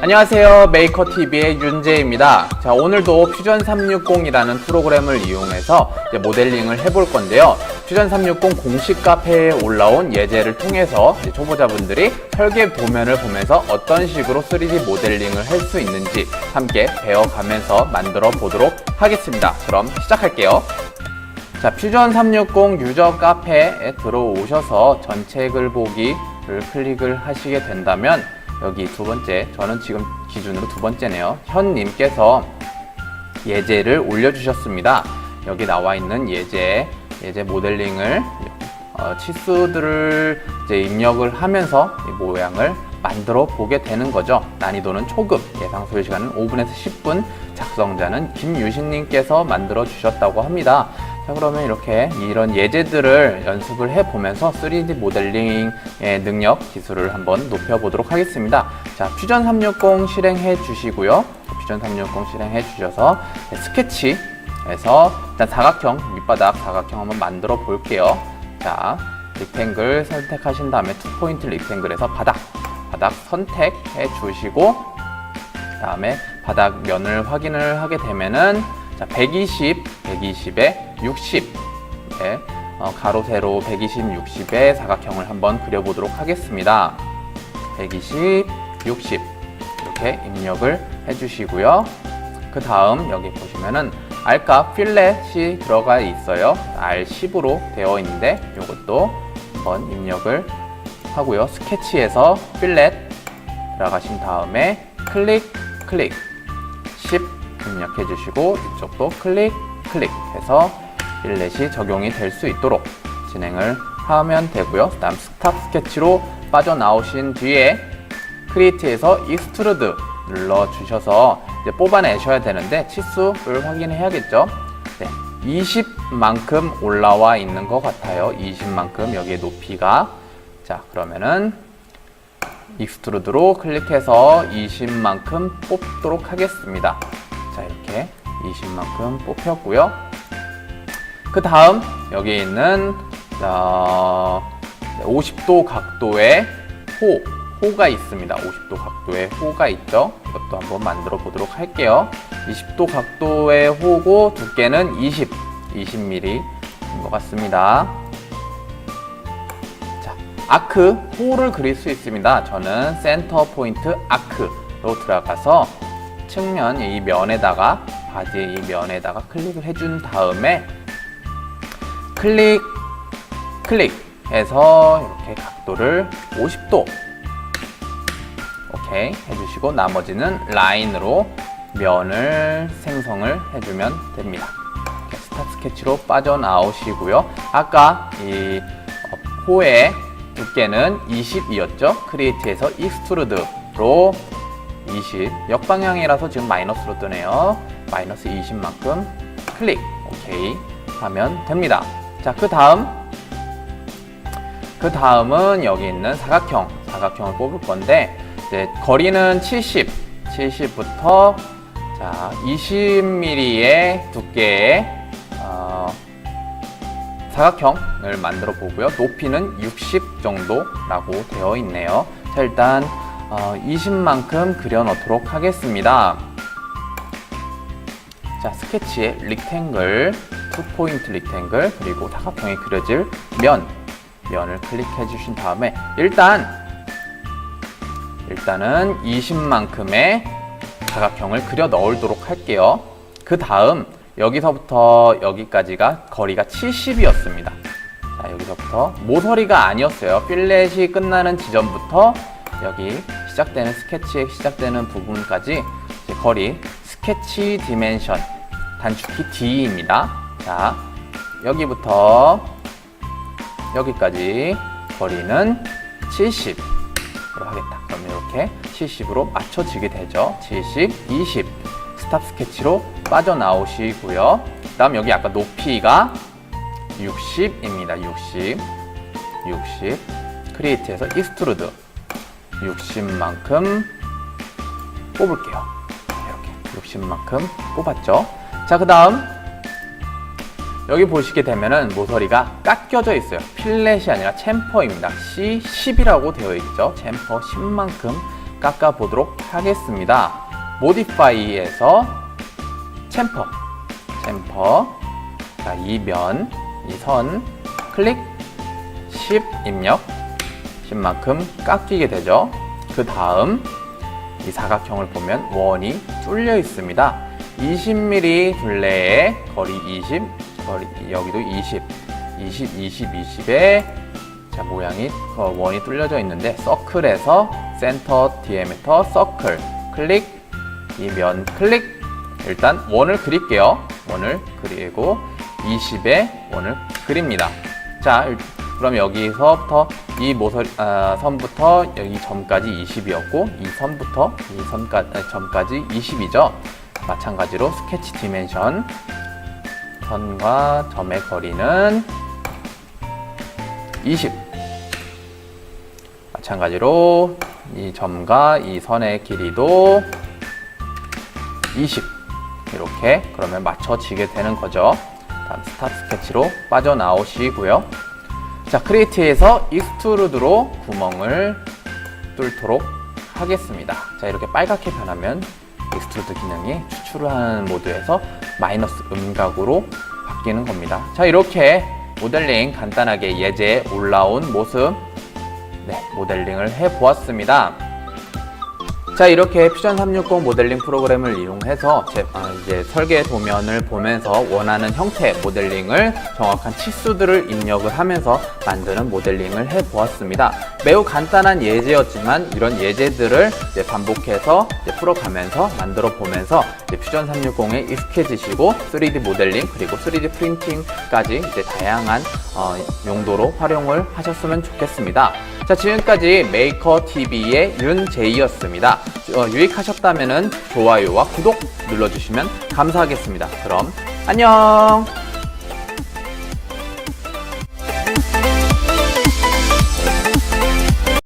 안녕하세요. 메이커TV의 윤재입니다. 자, 오늘도 퓨전 360이라는 프로그램을 이용해서 이제 모델링을 해볼 건데요. 퓨전 360 공식 카페에 올라온 예제를 통해서 초보자분들이 설계 도면을 보면서 어떤 식으로 3D 모델링을 할 수 있는지 함께 배워가면서 만들어 보도록 하겠습니다. 그럼 시작할게요. 자, 퓨전 360 유저 카페에 들어오셔서 전체 글 보기를 클릭을 하시게 된다면 여기 두 번째, 저는 지금 기준으로 두 번째네요. 현님께서 예제를 올려주셨습니다. 여기 나와 있는 예제, 예제 모델링을 어, 치수들을 이제 입력을 하면서 이 모양을 만들어 보게 되는 거죠. 난이도는 초급, 예상 소요 시간은 5분에서 10분, 작성자는 김유신님께서 만들어 주셨다고 합니다. 자, 그러면 이렇게 이런 예제들을 연습을 해 보면서 3D 모델링의 능력, 기술을 한번 높여 보도록 하겠습니다. 자, 퓨전 360 실행해 주시고요. 퓨전 360 실행해 주셔서 스케치에서 일단 사각형, 밑바닥 사각형 한번 만들어 볼게요. 자, 릭탱글 선택하신 다음에 투 포인트 릭탱글에서 바닥, 바닥 선택해 주시고 다음에 바닥 면을 확인을 하게 되면은 자, 120, 120에 60. 네, 어, 가로 세로 120, 60의 사각형을 한번 그려보도록 하겠습니다. 120, 60 이렇게 입력을 해주시고요. 그 다음 여기 보시면은 R값 필렛이 들어가 있어요. R10으로 되어 있는데 이것도 한번 입력을 하고요. 스케치에서 필렛 들어가신 다음에 클릭 클릭 10 입력해 주시고 이쪽도 클릭 클릭 해서 필렛이 적용이 될 수 있도록 진행을 하면 되고요. 다음 스탑 스케치로 빠져나오신 뒤에 크리에이트에서 익스트루드 눌러 주셔서 이제 뽑아내셔야 되는데 치수를 확인해야겠죠. 네, 20만큼 올라와 있는 것 같아요. 20만큼 여기에 높이가 자 그러면은 익스트루드로 클릭해서 20만큼 뽑도록 하겠습니다. 자, 이렇게 20만큼 뽑혔고요. 그 다음 여기 있는 자, 50도 각도의 호, 호가 있습니다. 50도 각도의 호가 있죠. 이것도 한번 만들어 보도록 할게요. 20도 각도의 호고 두께는 20, 20mm인 것 같습니다. 자, 아크, 호를 그릴 수 있습니다. 저는 센터 포인트 아크로 들어가서 측면 이 면에다가 바지의 이 면에다가 클릭을 해준 다음에 클릭 클릭해서 이렇게 각도를 50도 오케이 해주시고 나머지는 라인으로 면을 생성을 해주면 됩니다. 스탑 스케치로 빠져나오시고요. 아까 이 어, 호의 두께는 20이었죠. 크리에이트에서 익스트루드로 20 역방향이라서 지금 마이너스로 뜨네요 마이너스 20만큼 클릭. 오케이. 하면 됩니다. 자 그 다음. 그 다음은 여기 있는 사각형. 사각형을 뽑을 건데 이제 거리는 70 70부터 자 20mm의 두께의 어, 사각형을 만들어 보고요. 높이는 60 정도라고 되어 있네요. 자 일단 어, 20만큼 그려 넣도록 하겠습니다. 자, 스케치에 릭탱글, 투 포인트 릭탱글, 그리고 사각형이 그려질 면, 면을 클릭해 주신 다음에 일단 일단은 20만큼의 사각형을 그려 넣도록 할게요. 그 다음 여기서부터 여기까지가 거리가 70이었습니다. 자, 여기서부터 모서리가 아니었어요. 필렛이 끝나는 지점부터 여기 시작되는 스케치에 시작되는 부분까지 거리 스케치 디멘션 단축키 D입니다. 자, 여기부터 여기까지 거리는 70으로 하겠다. 그럼 이렇게 70으로 맞춰지게 되죠. 70, 20 스탑 스케치로 빠져나오시고요. 다음 여기 아까 높이가 60입니다. 60, 60 크리에이트에서 익스트루드 60만큼 뽑을게요. 이렇게 60만큼 뽑았죠. 자, 그 다음 여기 보시게 되면은 모서리가 깎여져 있어요. 필렛이 아니라 챔퍼입니다. C10이라고 되어 있죠. 챔퍼 10만큼 깎아 보도록 하겠습니다. 모디파이에서 챔퍼, 챔퍼. 자, 이 면, 이 선, 클릭, 10 입력, 10만큼 깎이게 되죠. 그 다음, 이 사각형을 보면 원이 뚫려 있습니다. 20mm 둘레에 거리 20, 거리 여기도 20, 20, 20, 20에 자 모양이 어, 원이 뚫려져 있는데 서클에서 센터 디에미터 서클 클릭 이 면 클릭 일단 원을 그릴게요. 원을 그리고 20에 원을 그립니다. 자, 일- 그럼 여기서부터 이 모서리 아, 선부터 여기 점까지 20이었고 이 선부터 이 선까 아, 점까지 20이죠. 마찬가지로 스케치 디멘션 선과 점의 거리는 20. 마찬가지로 이 점과 이 선의 길이도 20 이렇게 그러면 맞춰지게 되는 거죠. 다음 스타트 스케치로 빠져나오시고요. 자, 크리에이트에서 익스트루드로 구멍을 뚫도록 하겠습니다. 자, 이렇게 빨갛게 변하면 익스트루드 기능이 하는 모드에서 마이너스 음각으로 바뀌는 겁니다. 자, 이렇게 모델링 간단하게 예제에 올라온 모습 네, 모델링을 해 보았습니다. 자 이렇게 퓨전 360 모델링 프로그램을 이용해서 제, 아, 이제 설계 도면을 보면서 원하는 형태 모델링을 정확한 치수들을 입력을 하면서 만드는 모델링을 해 보았습니다. 매우 간단한 예제였지만 이런 예제들을 이제 반복해서 이제 풀어가면서 만들어 보면서 퓨전 360에 익숙해지시고 3D 모델링 그리고 3D 프린팅까지 이제 다양한 어, 용도로 활용을 하셨으면 좋겠습니다. 자 지금까지 메이커 TV의 윤제이였습니다. 어, 유익하셨다면 좋아요와 구독 눌러주시면 감사하겠습니다. 그럼 안녕.